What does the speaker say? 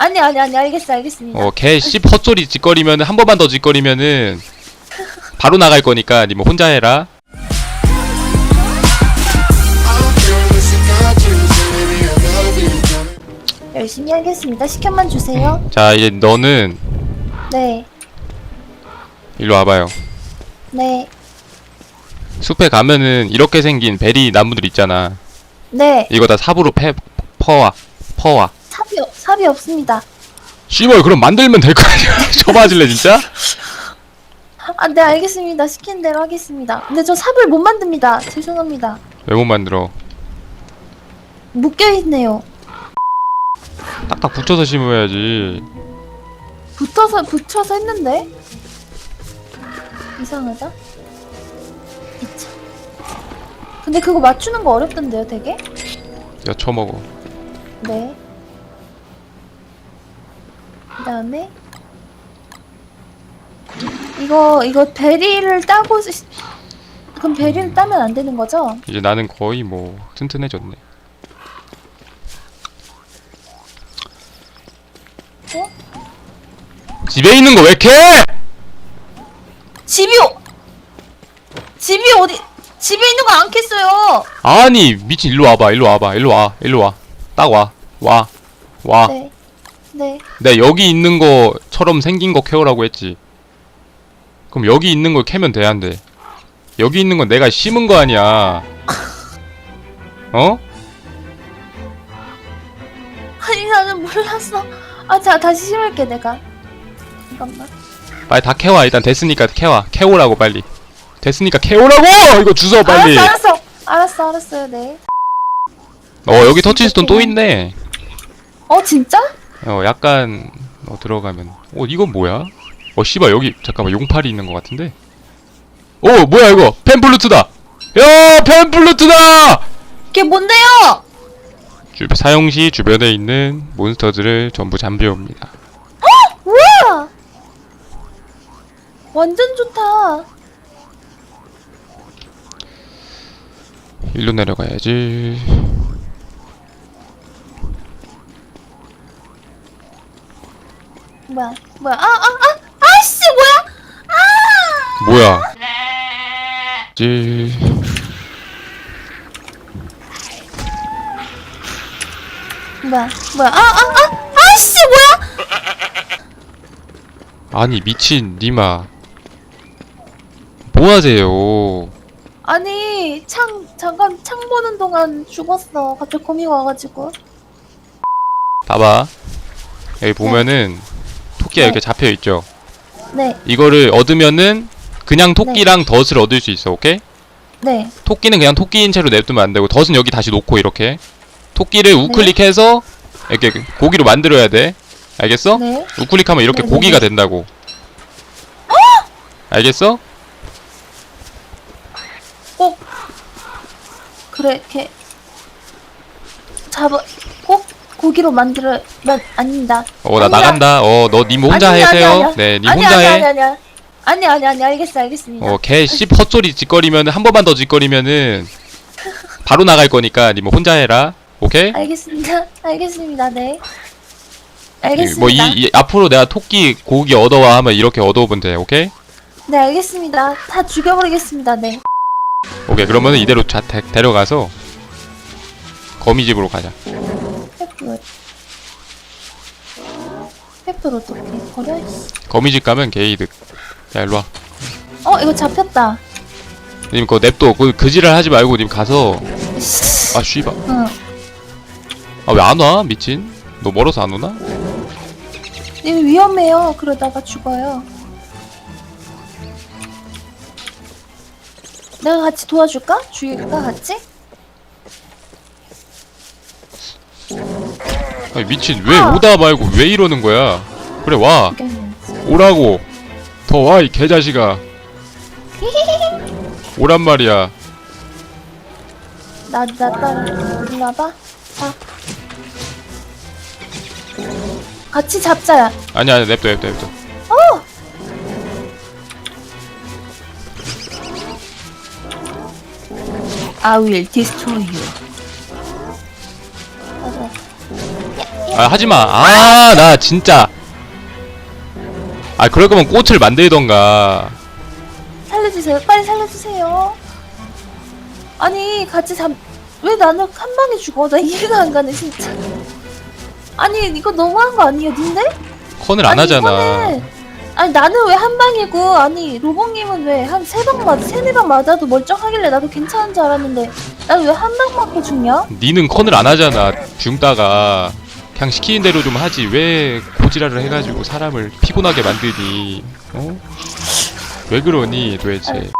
아니 아니 아니 알겠어 알겠습니다. 어, 개씨 헛소리 짓거리면 한 번만 더 짓거리면은 바로 나갈 거니까 니 뭐 혼자 해라. 열심히 하겠습니다. 시켜만 주세요. 자, 이제 너는 네. 일로 와봐요. 네. 숲에 가면은 이렇게 생긴 베리 나무들 있잖아. 네. 이거 다 삽으로 패, 퍼와. 퍼와. 삽이 없- 없습니다. 씨발, 그럼 만들면 될 거 아니야. 저 맞을래, 진짜? 아, 네 알겠습니다. 시킨 대로 하겠습니다. 근데 저 삽을 못 만듭니다. 죄송합니다. 왜 못 만들어? 묶여 있네요. 딱딱 붙여서 심어야지. 붙어서 붙여서 했는데 이상하다. 이차. 근데 그거 맞추는 거 어렵던데요, 되게? 야, 쳐먹어. 네. 그다음에 이거 이거 베리를 따고 시- 그럼 베리를 따면 안 되는 거죠? 이제 나는 거의 뭐 튼튼해졌네. 어? 집에 있는 거 왜 캐? 집이 어- 집이 어디 집에 있는 거 안 캤어요. 아니 미친 일로 와봐 일로 와봐 일로 와 일로 와딱 와 와 와 네. 네. 내가 여기 있는 거처럼 생긴 거 캐오라고 했지 그럼 여기 있는 걸 캐면 돼 안돼 여기 있는 건 내가 심은 거 아니야 어? 아니 나는 몰랐어. 아, 자 다시 심을게 내가. 잠깐만. 빨리 다 캐와 일단 됐으니까 캐와 캐오라고 빨리 됐으니까 캐오라고 이거 주워 빨리 알았어, 알았어. 알았어, 알았어요. 네. 어 여기 터치스톤 또 있네 어 진짜? 어 약간 어 들어가면 어 이건 뭐야? 어 씨발 여기 잠깐만 용팔이 있는 것 같은데 오 뭐야 이거 펜플루트다 야 펜플루트다 이게 뭔데요? 주, 사용 시 주변에 있는 몬스터들을 전부 잠재웁니다 우와! 완전 좋다. 일로 내려가야지 뭐야? 뭐야? 아, 아, 아! 아씨, 뭐야? 아! 뭐야 지 뭐야? 뭐야? 아, 아, 아! 아씨, 뭐야? 아니 미친 니마 뭐하세요 아니, 창 잠깐 창 보는 동안 죽었어. 갑자기 거미 와가지고. 봐봐 여기 보면은 토끼가 네. 이렇게 잡혀 있죠 네, 이거를 얻으면은 그냥 토끼랑 덫을 얻을 수 있어 오케이? 네, 토끼는 그냥 토끼인 채로 냅두면 안 되고 덫은 여기 다시 놓고 이렇게 토끼를 우클릭해서 이렇게 고기로 만들어야 돼 알겠어? 네. 우클릭하면 이렇게 네, 네, 고기가 네. 된다고 알겠어? 꼭 그래, 이렇게 잡아 꼭 고기로 만들어 만 아닙니다. 어 나 아니야. 나간다 어 너 님 혼자 아니, 아니, 하세요 아니야. 네님 아니, 혼자 아니, 아니, 해 아니, 아니, 아니, 아니, 아니, 알겠어, 알겠습니다. 어, 개씨 헛소리 짓거리면은 한 번만 더 짓거리면은 바로 나갈 거니까 님 혼자 해라. 오케이? 알겠습니다. 알겠습니다. 네. 알겠습니다. 뭐 이, 이 앞으로 내가 토끼 고기 얻어와 하면 이렇게 얻어오면 돼. 오케이? 네, 알겠습니다. 다 죽여버리겠습니다. 네. 오케이. 그러면은 이대로 자, 데, 데려가서 거미집으로 가자. 페프로. 페프로 어떻게 버려? 씨. 거미집 가면 게이득. 야, 일로 와. 어, 이거 잡혔다. 님 그거 냅둬. 그 그지를 하지 말고 님 가서 씨. 아, 씨발. 응. 아, 왜 안 와? 미친. 너 멀어서 안 오나? 이거 위험해요. 그러다가 죽어요. 내가 같이 도와줄까? 죽일까 같이? 아니, 미친. 왜 아. 오다 말고 왜 이러는 거야? 그래, 와. 오라고. 더 와, 이 개자식아. 오란 말이야. 나, 나 따라 일로 와봐. 자. 같이 잡자. 아니야, 아니야, 냅둬, 냅둬, 냅둬. 어! I will destroy you. 아. 아 하지마 아 나 진짜 아 그럴 거면 꽃을 만들던가 살려주세요. 빨리 살려주세요. 아니 같이 잠. 왜 나는 한 방에 죽어? 나 이해가 안 가네 진짜. 아니 이거 너무한 거 아니에요, 님들? 컨을 안 아니, 하잖아 이거는- 아니 나는 왜 한 방이고 아니 로봉님은 왜 한 세 방 맞, 세네 방 맞아도 멀쩡하길래 나도 괜찮은 줄 알았는데 나는 왜 한 방 맞고 죽냐? 니는 컨을 안 하잖아 죽다가 그냥 시키는 대로 좀 하지. 왜 고지랄을 해가지고 사람을 피곤하게 만드니? 어? 왜 그러니 도대체